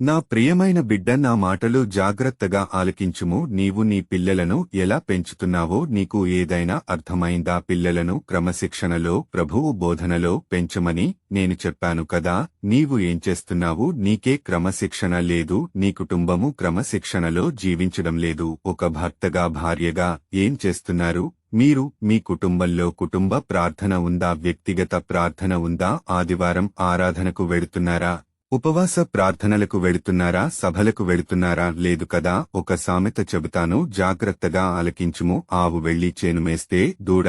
నా ప్రియమైన బిడ్డ నా మాటలు జాగ్రత్తగా ఆలకించుము. నీవు నీ పిల్లలను ఎలా పెంచుతున్నావో నీకు ఏదైనా అర్థమైందా? పిల్లలను క్రమశిక్షణలో ప్రభువు బోధనలో పెంచమని నేను చెప్పాను కదా. నీవు ఏం చేస్తున్నావు? నీకే క్రమశిక్షణ లేదు. నీ కుటుంబము క్రమశిక్షణలో జీవించడం లేదు. ఒక భర్తగా భార్యగా ఏం చేస్తున్నారు? మీరు మీ కుటుంబంలో కుటుంబ ప్రార్థన ఉందా? వ్యక్తిగత ప్రార్థన ఉందా? ఆదివారం ఆరాధనకు వెడుతున్నారా? ఉపవాస ప్రార్థనలకు వెడుతున్నారా సభలకు వెడుతున్నారా లేదు కదా ఒక సామెత చెబుతాను జాగ్రత్తగా ఆలకించుము ఆవు వెళ్ళి చేను మేస్తే దూడ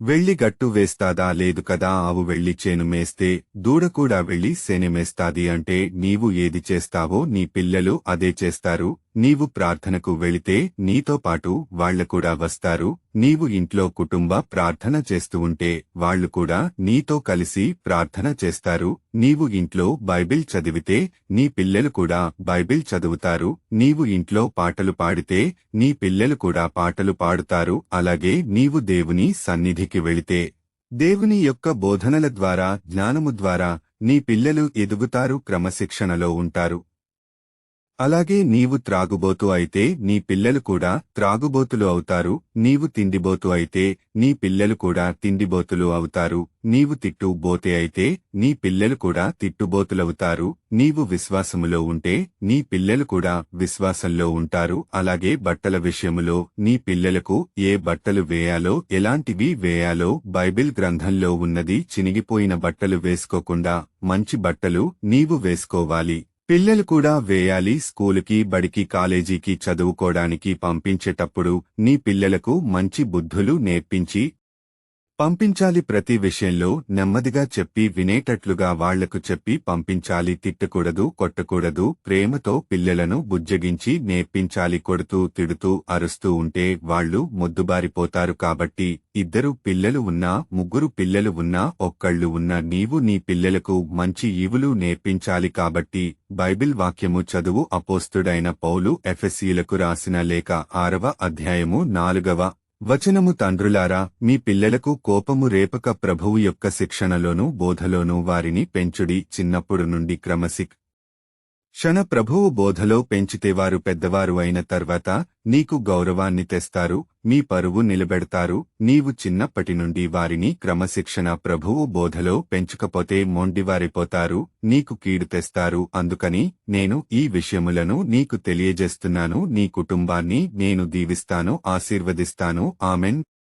వెళ్ళి గట్టు వేస్తాదా లేదు కదా ఆవు వెళ్ళి చేను మేస్తే దూడ కూడా వెళ్ళి సేనెమేస్తాది అంటే నీవు ఏది చేస్తావో నీ పిల్లలు అదే చేస్తారు నీవు ప్రార్థనకు వెళితే నీతో పాటు వాళ్ళు కూడా వస్తారు. నీవు ఇంట్లో కుటుంబ ప్రార్థన చేస్తూ ఉంటే వాళ్ళు కూడా నీతో కలిసి ప్రార్థన చేస్తారు. నీవు ఇంట్లో బైబిల్ చదివితే నీ పిల్లలు కూడా బైబిల్ చదువుతారు. నీవు ఇంట్లో పాటలు పాడితే నీ పిల్లలు కూడా పాటలు పాడుతారు. అలాగే నీవు దేవుని సన్నిధికి వెళితే దేవుని యొక్క బోధనల ద్వారా జ్ఞానము ద్వారా నీ పిల్లలు ఎదుగుతారు క్రమశిక్షణలో ఉంటారు. అలాగే నీవు త్రాగుబోతు అయితే నీ పిల్లలు కూడా త్రాగుబోతులు అవుతారు నీవు తిండిబోతు అయితే నీ పిల్లలు కూడా తిండిబోతులు అవుతారు నీవు తిట్టుబోతే అయితే నీ పిల్లలు కూడా తిట్టుబోతులవుతారు నీవు విశ్వాసములో ఉంటే నీ పిల్లలు కూడా విశ్వాసంలో ఉంటారు అలాగే బట్టల విషయములో నీ పిల్లలకు ఏ బట్టలు వేయాలో ఎలాంటివి వేయాలో బైబిల్ గ్రంథంలో ఉన్నది చినిగిపోయిన బట్టలు వేసుకోకుండా మంచి బట్టలు నీవు వేసుకోవాలి. పిల్లలు కూడా వేయాలి స్కూలుకి బడికి కాలేజీకి చదువుకోవడానికి పంపించేటప్పుడు నీ పిల్లలకు మంచి బుద్ధులు నేర్పించి పంపించాలి ప్రతి విషయంలో నెమ్మదిగా చెప్పి వినేటట్లుగా వాళ్ళకు చెప్పి పంపించాలి తిట్టకూడదు కొట్టకూడదు ప్రేమతో పిల్లలను బుజ్జగించి నేర్పించాలి కొడుతూ తిడుతూ అరుస్తూ ఉంటే వాళ్ళు మొద్దుబారిపోతారు కాబట్టి ఇద్దరు పిల్లలు ఉన్నా ముగ్గురు పిల్లలు ఉన్నా ఒక్కళ్ళు ఉన్నా నీవు నీ పిల్లలకు మంచి ఈవులు నేర్పించాలి కాబట్టి బైబిల్ వాక్యము చదువు అపోస్తుడైన పౌలు ఎఫెసీలకు రాసిన లేఖ ఆరవ అధ్యాయము నాలుగవ వచనము తండ్రులారా మీ పిల్లలకు కోపము రేపక ప్రభువు యొక్క శిక్షణలోనూ బోధలోనూ వారిని పెంచుడి చిన్నప్పుడు నుండి క్రమశిక్ క్షణ ప్రభువు బోధలో పెంచితే వారు పెద్దవారు అయిన తర్వాత నీకు గౌరవాన్ని తెస్తారు మీ పరువు నిలబెడతారు నీవు చిన్నప్పటి నుండి వారిని క్రమశిక్షణ ప్రభువు బోధలో పెంచుకపోతే మొండివారిపోతారు నీకు కీడు తెస్తారు అందుకని నేను ఈ విషయములను నీకు తెలియజేస్తున్నాను నీ కుటుంబాన్ని నేను దీవిస్తాను ఆశీర్వదిస్తాను ఆమెన్.